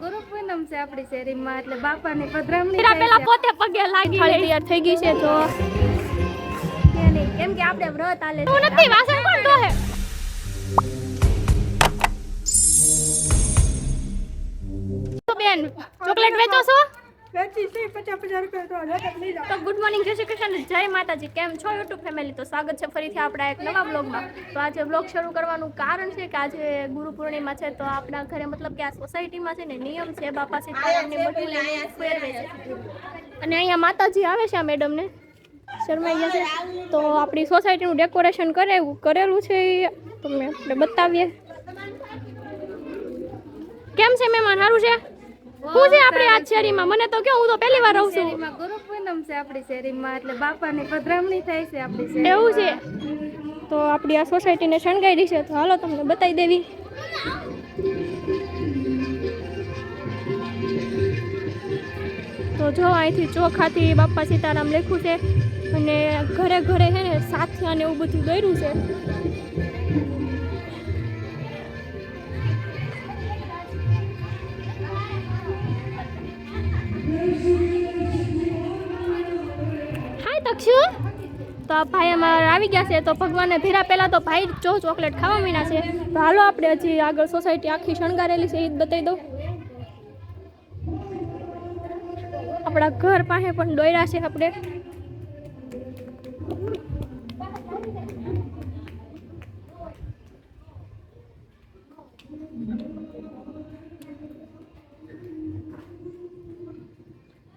ગુરુ પૂનમ છે આપણી શેરીમાં એટલે બાપાની પધરામણી પેલા પોતે પગે લાગી તૈયાર થઈ ગઈ છે તો. કેમ કે આપણે વ્રત આલે હું નથી વાસણ કોણ ધોહે તો બેન ચોકલેટ વેચો છો? તો ગુડ મોર્નિંગ જય. શ્રી કૃષ્ણ જય માતાજી. કેમ છો યુટ્યુબ ફેમિલી તો સ્વાગત છે ફરીથી આપણા એક નવા બ્લોગમાં તો આજે બ્લોગ શરૂ કરવાનું કારણ છે કે આજે ગુરુ પૂર્ણિમા છે તો આપણા ઘરે મતલબ કે આ સોસાયટીમાં છે ને નિયમ છે બાપા છે અને અહીંયા માતાજી આવે છે આ મેડમને શરમાઈ ગયા છે. તો આપણી સોસાયટીનું ડેકોરેશન કરેલું કરેલું છે એ તમને આપણે બતાવીએ. કેમ છે મહેમાન? સારું છે? શું છે આપણી આ શેરીમાં? મને તો કેવું હું તો પહેલી વાર રહું છું. શેરીમાં ગુરુ પૂનમ છે આપણી શેરીમાં એટલે બાપાની પધરામણી થાય છે આપણી શેરીમાં. એવું છે? તો આપણી આ સોસાયટીને શણગાઈ છે. તો હાલો તમને બતાવી દેવી. તો જો અહીંથી ચોખાથી બાપા સીતારામ લખ્યું છે. અને ઘરે ઘરે છે ને સાથિયા ને એવું બધું દોર્યું છે. તક્ષુ તો આ ભાઈ અમારા આવી ગયા છે. તો ભગવાનને ભેરા પહેલાં તો ભાઈ જો ચોકલેટ ખાવા મીના છે. તો હાલો આપણે હજી આગળ સોસાયટી આખી શણગારેલી છે, એ બતાવી દઉં. આપણા ઘર પાસે પણ દોયરા છે આપણે.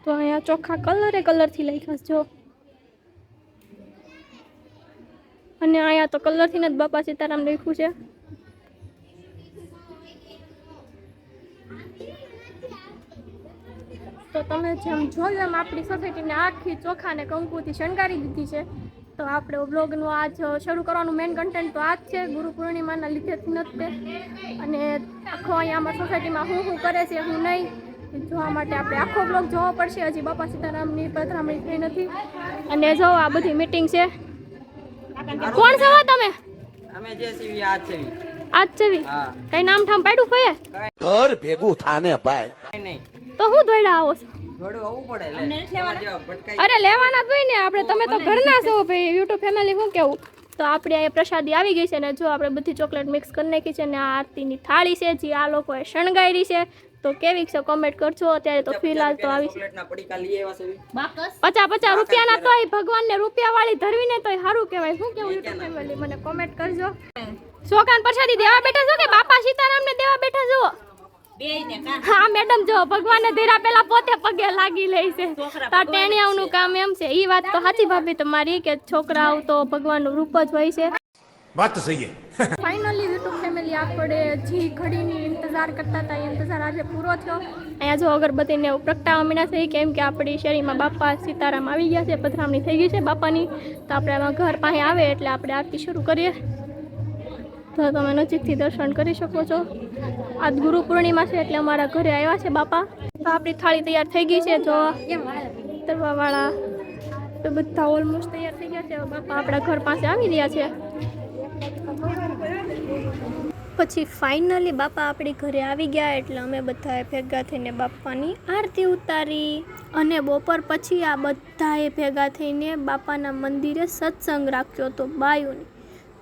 તો અહીંયા ચોખ્ખા કલરે કલરથી લખ્યા છે, જો. અને અહીંયા તો કલરથી જ બાપા સીતારામ લખ્યું છે. તો તમે જેમ જોયું એમ આપણી સોસાયટીને આખી ચોખા ને કંકુથી શણગારી દીધી છે. તો આપણે બ્લોગનું આજ શરૂ કરવાનું મેઇન કન્ટેન્ટ તો આ જ છે. ગુરુ પૂર્ણિમાના લીધેથી નથી અને આખો અહીંયા અમારા સોસાયટીમાં હું શું કરે છે હું નહીં. જોવા માટે આપણે આખો બ્લોગ જોવો પડશે. હજી બાપા સીતારામની પધરામણી થઈ નથી. અને જો આ બધી મિટિંગ છે કોણ છો તમે? અમે જે સીવી આજ સીવી આજ ચવી કઈ નામ ઠામ પાડ્યું ફઈએ ઘર ભેગું થાને ભાઈ. નહીં. તો હું દોડ્યા આવો છો? અરે લેવાના તો ને. આપણે તમે તો ઘરના છો ભાઈ. યુટ્યુબ ફેમિલી શું કેવું? તો આપણે આ પ્રસાદી આવી ગઈ છે ને જો આપણે બધી ચોકલેટ મિક્સ કરી નાખી છે ને આ આરતીની થાળી છે જે આ લોકોએ શણગારી છે તો કેવી છે? કોમેન્ટ કરજો. અત્યારે તો ફિલહાલ તો આવી પચાસ પચાસ રૂપિયાના તોય ભગવાનને રૂપિયા વાળી ધરવીને તો સારું કહેવાય. શું કેવું યુટ્યુબ ફેમિલી મને કોમેન્ટ કરજો. શોકાન પ્રસાદી દેવા બેઠા છો કે બાપા સીતારામને દેવા બેઠા છો? હા મેડમ જો ભગવાન ધીરા પેલા પોતે પગે લાગી લે છે. તો ટેણિયાઓનું કામ એમ છે. એ વાત તો સાચી ભાભી તમારી કે છોકરાઓ તો ભગવાનનું રૂપ જ હોય છે. વાત તો સહી ફેમિલી આપણે જે ઘડીની ઇંતજાર કરતા હતા, એ ઇંતજાર આજે પૂરો થયો. અહીંયા જો અગરબત્તીને એવું પ્રગટાવા મીના થઈ કેમ કે આપણી શેરીમાં બાપા સીતારામ આવી ગયા છે પધરામણી થઈ ગઈ છે બાપાની. તો આપણે આમાં ઘર પાસે આવે એટલે આપણે આરતી શરૂ કરીએ. તો તમે નજીકથી દર્શન કરી શકો છો. આજ ગુરુ પૂર્ણિમા છે એટલે અમારા ઘરે આવ્યા છે બાપા. તો આપણી થાળી તૈયાર થઈ ગઈ છે, જો તરવાવાળા. તો બધા ઓલમોસ્ટ તૈયાર થઈ ગયા છે. બાપા આપણા ઘર પાસે આવી રહ્યા છે. પછી ફાઇનલી બાપા આપણી ઘરે આવી ગયા એટલે અમે બધાએ ભેગા થઈને બાપાની આરતી ઉતારી અને બપોર પછી આ બધાએ ભેગા થઈને બાપાના મંદિરે સત્સંગ રાખ્યો હતો બાયુની.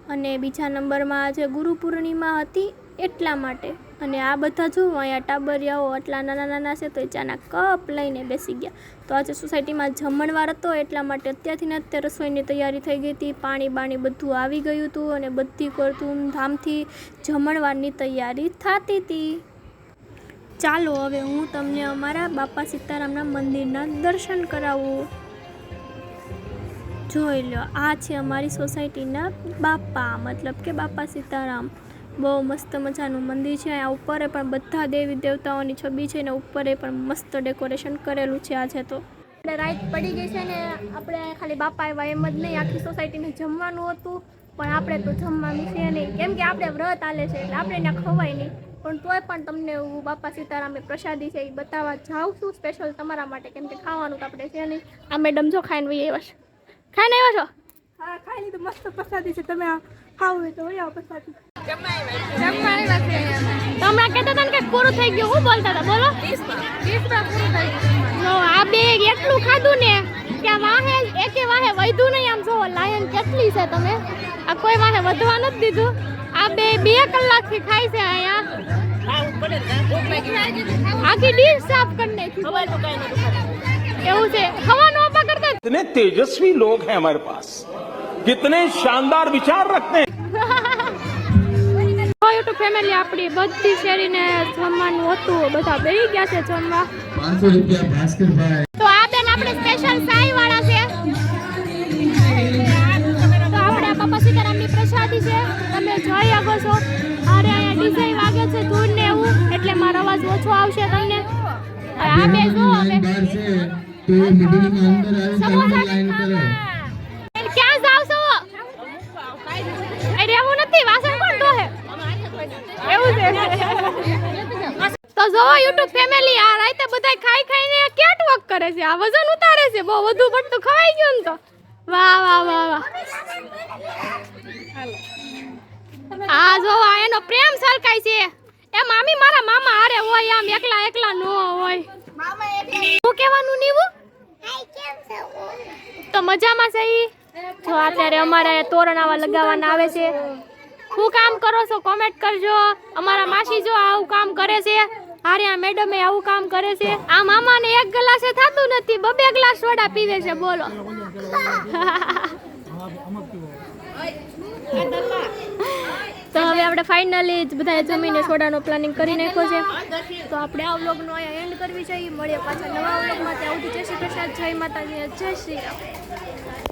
અને બીજા નંબરમાં આજે ગુરુ પૂર્ણિમા હતી એટલા માટે. અને આ બધા જુઓ અહીંયા ટાબરિયાઓ આટલા નાના નાના છે તો એ ચાના કપ લઈને બેસી ગયા. તો આજે સોસાયટીમાં જમણવાર હતો, એટલા માટે અત્યારથી ને અત્યારે રસોઈની તૈયારી થઈ ગઈ હતી. પાણી બાણી બધું આવી ગયું હતું અને બધી ધૂમધામથી જમણવારની તૈયારી થતી હતી. ચાલો હવે હું તમને અમારા બાપા સીતારામના મંદિરના દર્શન કરાવું. જોઈ લો, આ છે અમારી સોસાયટીના બાપા, મતલબ કે બાપા સીતારામ. બહુ મસ્ત મજાનું મંદિર છે. આ ઉપર પણ બધા દેવી દેવતાઓની છબી છે ને ઉપરે પણ મસ્ત ડેકોરેશન કરેલું છે આજે તો. આપણે રાઈટ પડી ગઈ છે ને આપણે ખાલી બાપા આવ્યા એમ જ નહીં આખી સોસાયટીને જમવાનું હતું પણ આપણે તો જમવાનું છે નહીં. કેમ કે આપણે વ્રત આલે છે એટલે આપણે ત્યાં ખવાય નહીં. પણ તોય પણ તમને હું બાપા સીતારામે પ્રસાદી છે એ બતાવવા જાઉં છું સ્પેશિયલ તમારા માટે કેમ કે ખાવાનું તો આપણે છે નહીં. આ મેડમ જો ખાઈને વહી આવ્યા છે. ખાઈને આવ્યા છો? હા ખાઈ લીધું મસ્ત પ્રસાદી છે. તમે ખાવું હોય તો વહી આવો પ્રસાદી. જમવા આવ્યા છે અમે. તો હમણાં કહેતા હતા ને કે પૂરું થઈ ગયું હું બોલતા હતા બોલો વીસમાં પૂરું થઈ ગયું જો આ બે એટલું ખાધું ને કે આ વાહે એકે વાહે વધ્યું નહીં આમ જો લાયન કેટલી છે તમે આ કોઈ વાહે વધવા નથી દીધું આ બે બે કલાકથી ખાય છે અહીંયા આખી ડીશ સાફ કરી નાખી એવું છે ખાવાનું આપા કરતા कितने तेजस्वी लोग हैं हमारे पास कितने शानदार विचार रखते हैं યુટ્યુબ ફેમિલી આપણી બધી શેરીને જમવાનું હતું બધા બેહી ગયા છે જમવા. તો આ બેન આપણે સ્પેશિયલ સાઈ વાળા છે. તો આપણે બાપા સીતારામની પ્રસાદી છે. તમે જોઈ શકો છો. અરે અહીંયા ડીજે વાગે છે ધૂન ને એવું એટલે મારો અવાજ ઓછો આવશે તમને. આ બે જો હવે. તો એ મિડિલમાં અંદર આવે તો લાઈન કરો. ક્યાં જાવ છો? અરે એવું નથી વાસણ એવું છે. તો જો યુટ્યુબ ફેમિલી આ રાતે બધા ખાઈ ખાઈને કેટ વોક કરે છે? આ વજન ઉતારે છે, બહુ વધુ પડતું ખવાઈ ગયું ને તો. વાહ વાહ વાહ વાહ. આ જો, આ એનો પ્રેમ સરકાય છે. એ મામી મારા મામા હારે હોય, આમ એકલા એકલા નો હોય. શું કહેવાનું નીવું તો મજામાં ઈ? જો, અત્યારે અમારે તોરણ આવા લગાવવાના આવે છે. શું કામ કરો છો? કોમેન્ટ કરજો. અમારા માસી જો આવું કામ કરે છે. હાર્યા મેડમે આવું કામ કરે છે. આ મામાને એક ગ્લાસે થતું નથી. બબે ગ્લાસ સોડા પીવે છે. બોલો. તો હવે આપણે ફાઇનલી બધાએ જમીને સોડાનો પ્લાનિંગ કરી નાખ્યો છે. તો આપણે આ વ્લોગનો અહીંયા એન્ડ કરવી છે. મળીએ પાછા નવા વ્લોગમાં ત્યાં સુધી જય શ્રી કૃષ્ણ જય માતાજી જય શ્રી